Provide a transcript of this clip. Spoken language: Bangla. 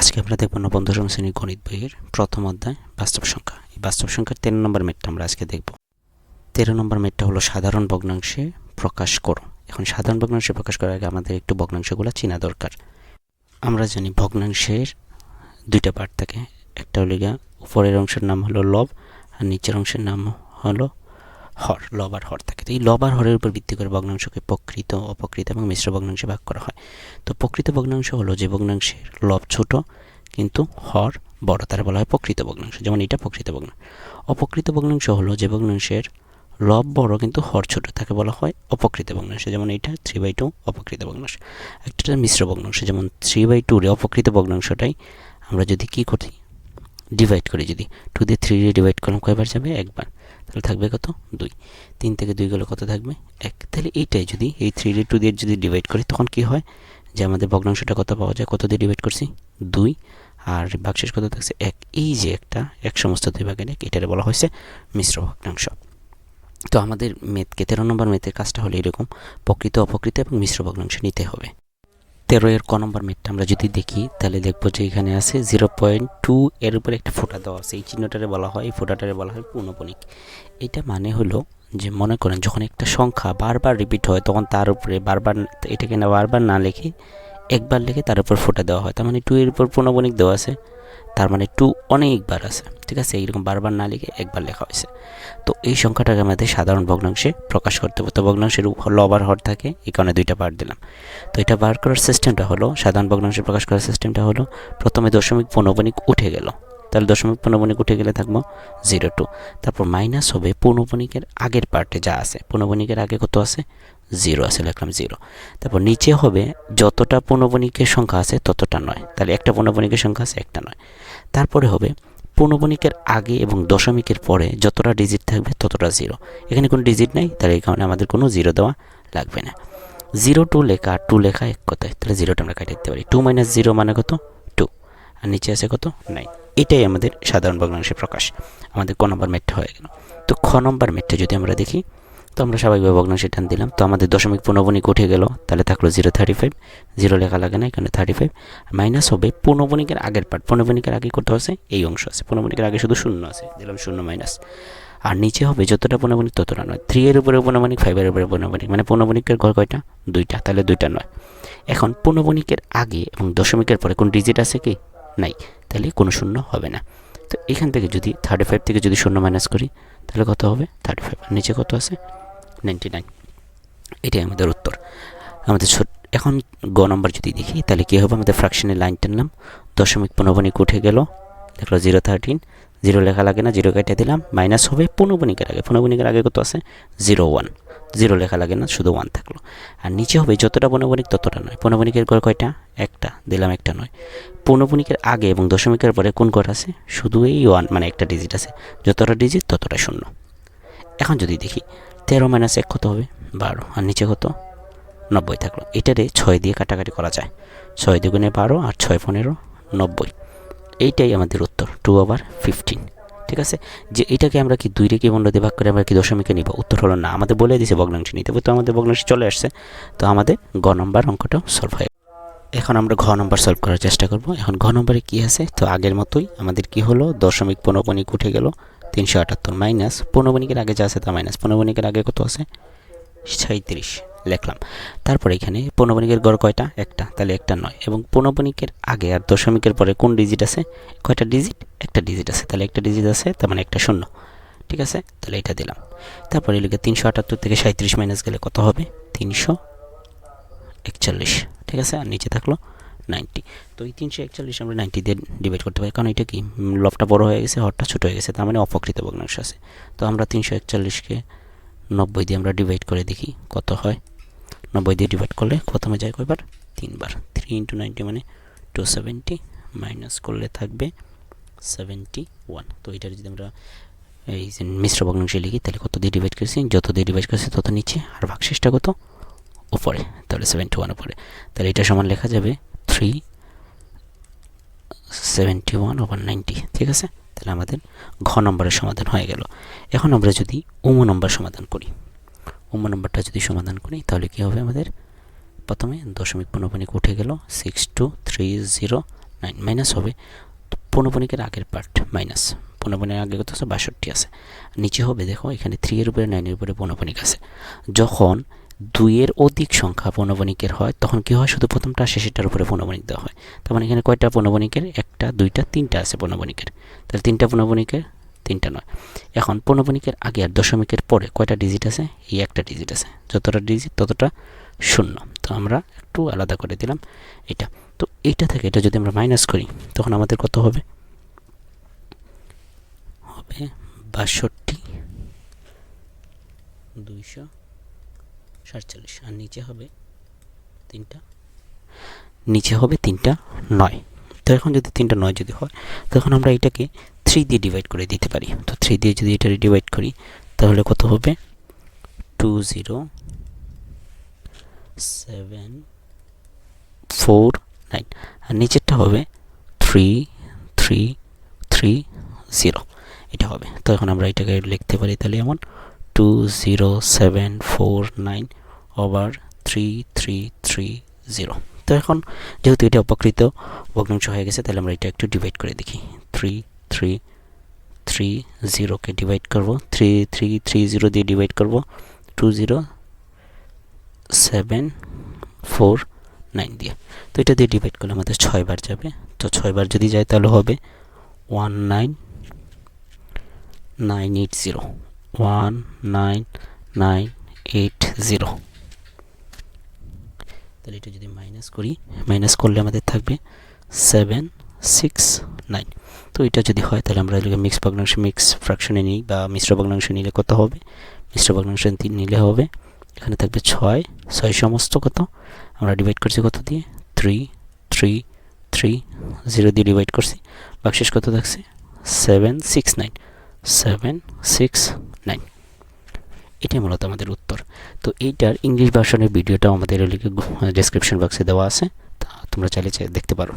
আজকে আমরা দেখব নবম, দশম শ্রেণির গণিত বইয়ের প্রথম অধ্যায়, বাস্তব সংখ্যা। এই বাস্তব সংখ্যার তেরো নম্বর মেটটা আমরা আজকে দেখব। তেরো নম্বর মেটটা হলো সাধারণ ভগ্নাংশে প্রকাশ করো। এখন সাধারণ ভগ্নাংশে প্রকাশ করার আগে আমাদের একটু ভগ্নাংশগুলো চেনা দরকার। আমরা জানি ভগ্নাংশের দুইটা পার্ট থাকে। একটা হলো গিয়া উপরের অংশের নাম হলো লব, আর নিচের অংশের নাম হলো হর লবার হর থাকে। তো এই লবার হরের উপর ভিত্তি করে ভগ্নাংশকে প্রকৃত অপকৃত এবং মিশ্র ভগ্নাংশে ভাগ করা হয়। তো প্রকৃত ভগ্নাংশ হলো যে ভগ্নাংশের লব ছোট, কিন্তু হর বড়, তারা বলা হয় প্রকৃত ভগ্নাংশ। যেমন এটা প্রকৃত ভগ্নাংশ অপকৃত ভগ্নাংশ হলো যে ভগ্নাংশের লব বড়, কিন্তু হর ছোট, তাকে বলা হয় অপকৃত ভগ্নাংশ। যেমন এটা থ্রি বাই টু অপকৃত ভগ্নাংশ। একটা মিশ্র ভগ্নাংশ, যেমন থ্রি বাই টু অপকৃত ভগ্নাংশটাই আমরা যদি কি করি ডিভাইড করি যদি টু দিয়ে থ্রি ডিভাইড করলাম, কয়বার যাবে? একবার। তাহলে থাকবে কত? দুই। তিন থেকে দুই গেলে কত থাকবে? এক। তাহলে এইটাই যদি, এই থ্রি ডি টু দিয়ে যদি ডিভাইড করি, তখন কি হয়? যে আমাদের ভগ্নাংশটা কত পাওয়া যায়? কত দিয়ে ডিভাইড করছি? দুই। আর বাক্সেস কত থাকছে? এক। এই যে একটা, এক সমস্ত দুই ভাগের এক, এটারে বলা হয়েছে মিশ্র ভগ্নাংশ। তো আমাদের মেথকে তেরো নম্বর মেথের কাজটা হলো এরকম, প্রকৃত অপকৃত এবং মিশ্র ভগ্নাংশ নিতে হবে। তেরো এর ক নম্বর মেটটা আমরা যদি দেখি, তাহলে দেখব যে এখানে আছে জিরো পয়েন্ট টু এর উপরে একটা ফোঁটা দেওয়া আছে। এই চিহ্নটারে বলা হয়, এই ফোটাটারে বলা হয় পূর্ণপণিক এটা মানে হলো যে মনে করেন যখন একটা সংখ্যা বারবার রিপিট হয়, তখন তার উপরে বারবার এটাকে না বারবার না লিখে একবার লিখে তার উপর ফোঁটা দেওয়া হয়। তার মানে টু এর উপর পূর্ণপণিক দেওয়া আছে। তার মানে টু অনেকবার আছে, ঠিক আছে? এইরকম বারবার না লিখে একবার লেখা হয়েছে। তো এই সংখ্যাটাকে আমাদের সাধারণ ভগ্নাংশে প্রকাশ করতে হবে। তো ভগ্নাংশের লবার হর থাকে, এই কারণে দুইটা বার দিলাম। তো এটা বার করার সিস্টেমটা হলো, সাধারণ ভগ্নাংশে প্রকাশ করার সিস্টেমটা হলো, প্রথমে দশমিক পৌনবণিক উঠে গেল। তাহলে দশমিক পৌনবণিক উঠে গেলে থাকব জিরো টু তারপর মাইনাস হবে পৌনবণিকের আগের পার্টে যা আছে। পৌনবণিকের আগে কত আছে? জিরো আছে, লিখলাম জিরো তারপর নিচে হবে যতটা পৌনবণিকের সংখ্যা আছে ততটা নয়। তাহলে একটা পৌনবণিকের সংখ্যা আছে, একটা নয়। তারপরে হবে পূর্ণবণিকের আগে এবং দশমিকের পরে যতটা ডিজিট থাকবে ততটা জিরো এখানে কোনো ডিজিট নাই, তাহলে এই কারণে আমাদের কোনো জিরো দেওয়া লাগবে না। জিরো টু লেখা টু লেখা এক কথায়। তাহলে জিরোটা আমরা কাটিয়ে দিতে পারি। টু মাইনাস জিরো মানে কত? টু আর নিচে আছে কত? নাইন এটাই আমাদের সাধারণ ভগ্নাংশের প্রকাশ। আমাদের ক নম্বর মেটটা হয়ে গেল। তো খ নম্বর মেটটা যদি আমরা দেখি, তো আমরা স্বাভাবিকভাবে ভগ্নাংশে টান দিলাম তো আমাদের দশমিক পূর্ণবণিক উঠে গেল, তাহলে থাকল জিরো থার্টি ফাইভ জিরো লেখা লাগে না, এখানে থার্টি ফাইভ মাইনাস হবে পূর্ণবণিকের আগের পার্ট পূর্ণবণিকের আগে কত আছে এই অংশ আছে। পূর্ণবণিকের আগে শুধু শূন্য আছে। দিলাম শূন্য মাইনাস আর নিচে হবে যতটা পূর্ণবণিক ততটা নয়। থ্রি এর উপরে পূর্ণবণিক ফাইভের উপরে পূর্ণবণিক। মানে পূর্ণবণিকের ঘর কয়টা? দুইটা। তাহলে দুইটা নয়। এখন পূর্ণবণিকের আগে এবং দশমিকের পরে কোন ডিজিট আছে কি? নাই। তাহলে কোনো শূন্য হবে না। তো এখান থেকে যদি থার্টি ফাইভ থেকে যদি শূন্য মাইনাস করি, তাহলে কত হবে? থার্টি ফাইভ আর নিচে কত আছে? নাইনটি নাইন এটাই আমাদের উত্তর। আমাদের এখন গ নম্বর যদি দেখি, তাহলে কী হবে? আমাদের ফ্র্যাকশনের লাইন টানলাম। দশমিক পূর্ণবণিক উঠে গেল। দেখল জিরো থার্টিন জিরো লেখা লাগে না জিরো কেটে দিলাম। মাইনাস হবে পূর্ণবণিকের আগে। পূর্ণবণিকের আগে কত আছে? জিরো ওয়ান জিরো লেখা লাগে না, শুধু ওয়ান থাকল। আর নিচে হবে যতটা পূর্ণবণিক ততটা নয়। পূর্ণবণিকের ঘর কয়টা? একটা। দিলাম একটা নয়। পূর্ণবণিকের আগে এবং দশমিকের পরে কোন ঘর আছে? শুধু এই ওয়ান মানে একটা ডিজিট আছে। যতটা ডিজিট ততটা শূন্য। এখন যদি দেখি, তেরো মাইনাস এক কত হবে? বারো। আর নিচে কত? নব্বই থাকল। এটারে ছয় দিয়ে কাটাকাটি করা যায়। ছয় দুগুণে বারো আর ছয় পনেরো, নব্বই। এইটাই আমাদের উত্তর। টু ওভার ফিফটিন ঠিক আছে? যে এটাকে আমরা কি দুই রেখে বন্ধ দিয়ে ভাগ করে আমরা কি দশমিকে নিব? উত্তর হলো না। আমাদের বলে দিয়েছে ভগ্নাংশ। নিতে তো আমাদের ভগ্নাংশ চলে আসছে। তো আমাদের গ নম্বর অঙ্কটাও সলভ হয়ে এখন আমরা ঘ নম্বর সলভ করার চেষ্টা করব। এখন ঘ নম্বরে কী আছে? তো আগের মতোই আমাদের কি হলো? দশমিক পনপনিক উঠে গেল তিনশো আটাত্তর মাইনাস পনবণিকের আগে যা আছে তা মাইনাস পনবণিকের আগে কত আছে? সাঁত্রিশ লিখলাম তারপর এখানে পনবণিকের গড় কয়টা? একটা। তাহলে একটা নয়। এবং পনবণিকের আগে আর দশমিকের পরে কোন ডিজিট আছে? কয়টা ডিজিট একটা ডিজিট আছে। তাহলে একটা ডিজিট আছে, তার মানে একটা শূন্য। ঠিক আছে? তাহলে এটা দিলাম। তারপরে লিখে তিনশো আটাত্তর থেকে সাঁত্রিশ মাইনাস গেলে কত হবে? তিনশো একচল্লিশ। ঠিক আছে? আর নিচে থাকল নাইনটি তো এই তিনশো একচল্লিশ আমরা নাইনটি দিয়ে ডিভাইড করতে পারি। কারণ এটা কি? লবটা বড় হয়ে গেছে, হরটা ছোটো হয়ে গেছে, তার মানে অপকৃত ভগ্নাংশ আছে। তো আমরা তিনশো একচল্লিশকে নব্বই দিয়ে আমরা ডিভাইড করে দেখি কত হয়। নব্বই দিয়ে ডিভাইড করলে প্রথমে যায় কয়বার? তিনবার। থ্রি ইন্টু নাইনটি মানে টু সেভেন্টি মাইনাস করলে থাকবে সেভেন্টি ওয়ান তো এটার যদি আমরা এই যে মিশ্র ভগ্নাংশে লিখি, তাহলে কত দিয়ে ডিভাইড করেছি? যত দিয়ে ডিভাইড করেছি তত নিচে। আর ভাগশেষটা কত? উপরে, তাহলে সেভেন্টি ওয়ান উপরে। তাহলে এটা সমান লেখা যাবে three seventy one over ninety ঠিক আছে? তাহলে আমাদের ঘ নম্বরের সমাধান হয়ে গেল। এখন আমরা যদি উম নম্বর সমাধান করি। উম নম্বরটা যদি সমাধান করি, তাহলে কী হবে আমাদের? প্রথমে দশমিক পনপনিক উঠে গেল six two three zero nine minus হবে পৌনপণিকের আগের পার্ট মাইনাস পৌনপণিকের আগে কত আছে? বাষট্টি আছে। নিচে হবে, দেখো, এখানে থ্রি এর উপরে নাইনের উপরে পৌনপণিক আছে। যখন দুইয়ের অধিক সংখ্যা পৌনপণিকের হয়, তখন কি হয়? শুধু প্রথমটা শেষেরটার উপরে পৌনপণিক দেওয়া হয়। তার মানে এখানে কয়টা পৌনপণিকের একটা, দুইটা, তিনটা আছে পৌনপণিকের তাহলে তিনটা পৌনপণিকের তিনটা নয়। এখন পৌনপণিকের আগে আর দশমিকের পরে কয়টা ডিজিট আছে? এই একটা ডিজিট আছে। যতটা ডিজিট ততটা শূন্য। তো আমরা একটু আলাদা করে দিলাম এটা। তো এইটা থেকে এটা যদি আমরা মাইনাস করি, তখন আমাদের কত হবে? হবে বাষট্টি, দুইশো সাতচল্লিশ। আর নিচে হবে তিনটা। নিচে হবে তিনটা, নয়। তো এখন যদি তিনটা, নয় যদি হয়, তখন আমরা এটাকে থ্রি দিয়ে ডিভাইড করে দিতে পারি। তো থ্রি দিয়ে যদি এটা ডিভাইড করি, তাহলে কত হবে? Two zero seven four nine আর নিচেরটা হবে থ্রি থ্রি থ্রি জিরো এটা হবে। তো এখন আমরা এটাকে লিখতে পারি তাহলে এমন two zero seven four nine over three three three zero তো এখন যেহেতু এটা অপকৃত, ভগ্নাংশ হয়ে গেছে, তাহলে আমরা এটা একটু ডিভাইড করে দেখি। থ্রি থ্রি থ্রি জিরোকে ডিভাইড করব। থ্রি থ্রি থ্রি জিরো দিয়ে ডিভাইড করব। Two zero seven four nine দিয়ে। তো এটা দিয়ে ডিভাইড করলে আমাদের ছয়বার যাবে। তো ছয়বার যদি যায় তাহলে হবে one nine nine eight zero one nine nine eight zero তাহলে এটা যদি মাইনাস করি মাইনাস করলে আমাদের থাকবে সেভেন সিক্স নাইন তো এটা যদি হয়, তাহলে আমরা মিক্স ভগ্নাংশ মিক্স ফ্র্যাকশনে নিই বা মিশ্র ভগ্নাংশ নিলে কত হবে? মিশ্র ভগ্নাংশ নিলে হবে। এখানে থাকবে ছয়। ছয় সমস্ত কত? আমরা ডিভাইড করছি কত দিয়ে? থ্রি থ্রি থ্রি জিরো দিয়ে ডিভাইড করছি। বাকশেষ কত থাকছে? Seven six nine seven six nine এটাই মূলত আমাদের উত্তর। তো এইটার ইংলিশ ভার্সনের ভিডিওটাও আমাদের ডেসক্রিপশন বক্সে দেওয়া আছে। তা তোমরা চাইলে চাই- দেখতে পারো।